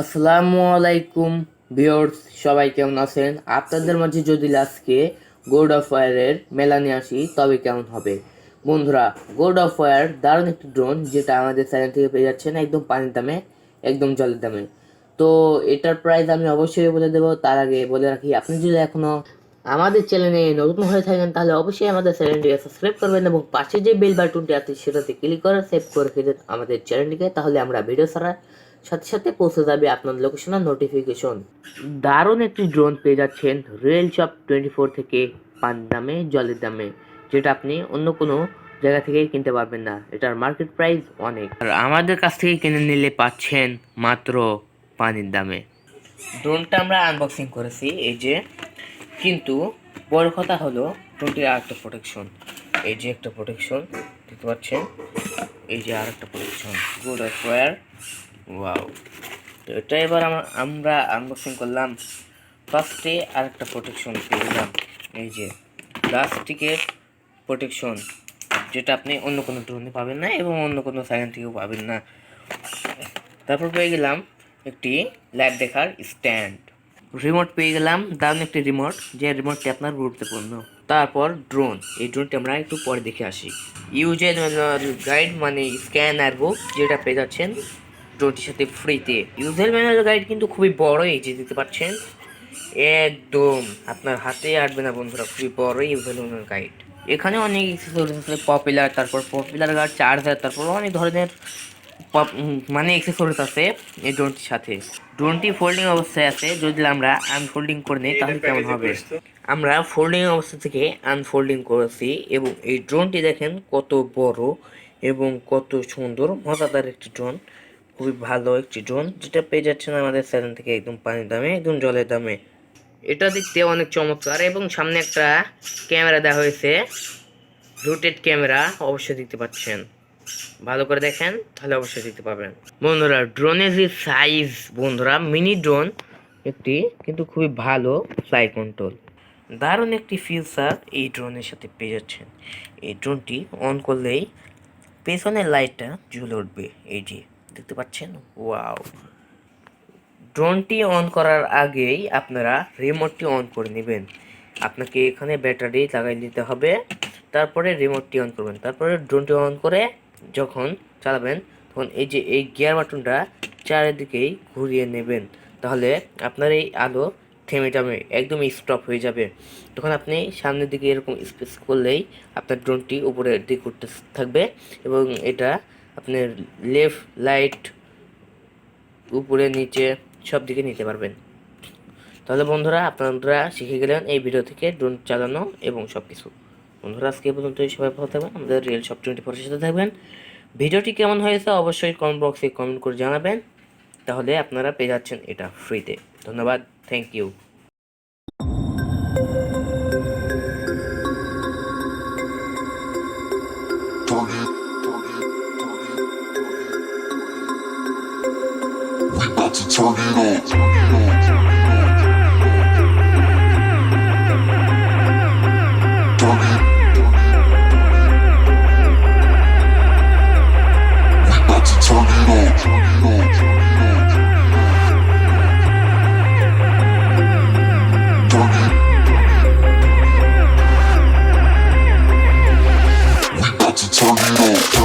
আসসালামু আলাইকুম ভিউয়ার্স, সবাই কেমন আছেন? আপনাদের মাঝে যদি আজকে গোড অফ ফায়ারের মেলা নিয়ে আসি, তবে কেমন হবে? বন্ধুরা গোড অফ ফায়ার দারুণ একটি ড্রোন যেটা আমাদের চ্যানেল থেকে পেয়ে যাচ্ছেন একদম পানির দামে, একদম জলের দামে। তো এটার প্রাইস আমি অবশ্যই বলে দেবো, তার আগে বলে রাখি, আপনি যদি এখনও আমাদের চ্যানেলে নতুন হয়ে থাকেন, তাহলে অবশ্যই আমাদের চ্যানেলটিকে সাবস্ক্রাইব করবেন এবং পাশে যে বেল বাটনটি আছে, সেটাতে ক্লিক করে সেভ করে ফেলেন আমাদের চ্যানেলটিকে তাহলে আমরা ভিডিও ছাড়ার সাথে সাথে পৌঁছে যাবে আপনার লোকেশনের নোটিফিকেশন দারুণ একটি ড্রোন পেয়ে যাচ্ছেন রিয়েল শপ টোয়েন্টি ফোর থেকে পান দামে জলের দামে, যেটা আপনি অন্য কোনো জায়গা থেকে কিনতে পারবেন না, এটার মার্কেট প্রাইস অনেক। আর আমাদের কাছ থেকে কিনে নিলে পাচ্ছেন মাত্র পানির দামে। ড্রোনটা আমরা আনবক্সিং করেছি, এই যে। কিন্তু বড় কথা হলো ড্রোনটির আর একটা প্রোটেকশন এই যে একটা প্রোটেকশন দেখতে পাচ্ছেন? এই যে আর একটা প্রোটেকশন গুড ওয়ার ওয়াও তো এটা এবার আমরা আনবক্সিং করলাম। ফার্স্টে আর একটা প্রোটেকশন পেয়ে গেলাম। এই যে প্লাস্টিকের প্রোটেকশন যেটা আপনি অন্য কোনো ড্রোনে পাবেন না এবং অন্য কোনো সাইন থেকেও পাবেন না। তারপর পেয়ে গেলাম একটি লাইট দেখার স্ট্যান্ড রিমোট পেয়ে গেলাম, দারুণ একটি রিমোট যে রিমোটটি আপনার গুরুত্বপূর্ণ। তারপর ড্রোন এই ড্রোনটি আমরা একটু পরে দেখে আসি। ইউজের গাইড মানে স্ক্যানার বুক যেটা পেয়ে যাচ্ছেন ড্রোনটির সাথে ফ্রিতে ইউজের ম্যানুয়াল গাইড কিন্তু খুবই বড় এই যে দিতে পারছেন একদম, আপনার হাতে আসবে না বন্ধুরা, খুবই বড় ইউজের ম্যানুয়াল গাইড এখানে অনেক পপুলার তারপর পপুলার গার্ড চার্জার তারপর অনেক ধরনের মানে এক্সেসরিজ আছে এই ড্রোনটির সাথে। ড্রোনটি ফোল্ডিং অবস্থায় আছে যদি আমরা আনফোল্ডিং করে নিই তাহলে কেমন হবে? আমরা ফোল্ডিং অবস্থা থেকে আনফোল্ডিং করেছি এবং এই ড্রোনটি দেখেন কত বড় এবং কত সুন্দর মজাদার একটি ড্রোন খুবই ভালো একটি ড্রোন যেটা পেয়ে যাচ্ছেন আমাদের চ্যানেল থেকে একদম পানির দামে একদম জলের দামে। এটা দেখতে অনেক চমৎকার এবং সামনে একটা ক্যামেরা দেওয়া হয়েছে। রুটেড ক্যামেরা অবশ্যই দেখতে পাচ্ছেন। ভালো করে দেখেন, তাহলে অবশ্যই দেখতে পাবেন। বন্ধুরা ড্রোনের যে সাইজ বন্ধুরা মিনি ড্রোন একটি কিন্তু খুবই ভালো ফ্লাই কন্ট্রোল দারুণ একটি ফিচার এই ড্রোনের সাথে পেয়ে যাচ্ছেন। এই ড্রোনটি অন করলেই পেছনের লাইটটা জ্বলে উঠবে। এই যে, দেখতে পাচ্ছেন? ওয়াও ড্রোনটি অন করার আগেই আপনারা রিমোটটি অন করে নেবেন। আপনাকে এখানে ব্যাটারি লাগাই দিতে হবে, তারপরে রিমোটটি অন করবেন। তারপরে ড্রোনটি অন করে যখন চালাবেন, তখন এই যে এই গিয়ার বাটনটা চারিদিকেই ঘুরিয়ে নেবেন। তাহলে আপনার এই আলো থেমে যাবে একদম স্টপ হয়ে যাবে। তখন আপনি সামনের দিকে এরকম স্পেস করলেই আপনার ড্রোনটি উপরের দিকে উঠতে থাকবে এবং এটা আপনার লেফট লাইট উপরে নিচে সব দিকে নিতে পারবেন। তাহলে বন্ধুরা, আপনারা শিখে গেলেন এই ভিডিও থেকে ড্রোন চালানো এবং সব কিছু বন্ধুরা, আজকে পর্যন্ত সবাই ভালো থাকবেন, আমাদের রিয়েল সব টোয়েন্টি ফোরের সাথে থাকবেন। ভিডিওটি কেমন হয়েছে অবশ্যই কমেন্ট বক্সে কমেন্ট করে জানাবেন। তাহলে আপনারা পেয়ে যাচ্ছেন এটা ফ্রিতে ধন্যবাদ thank you turn it on. Terminal.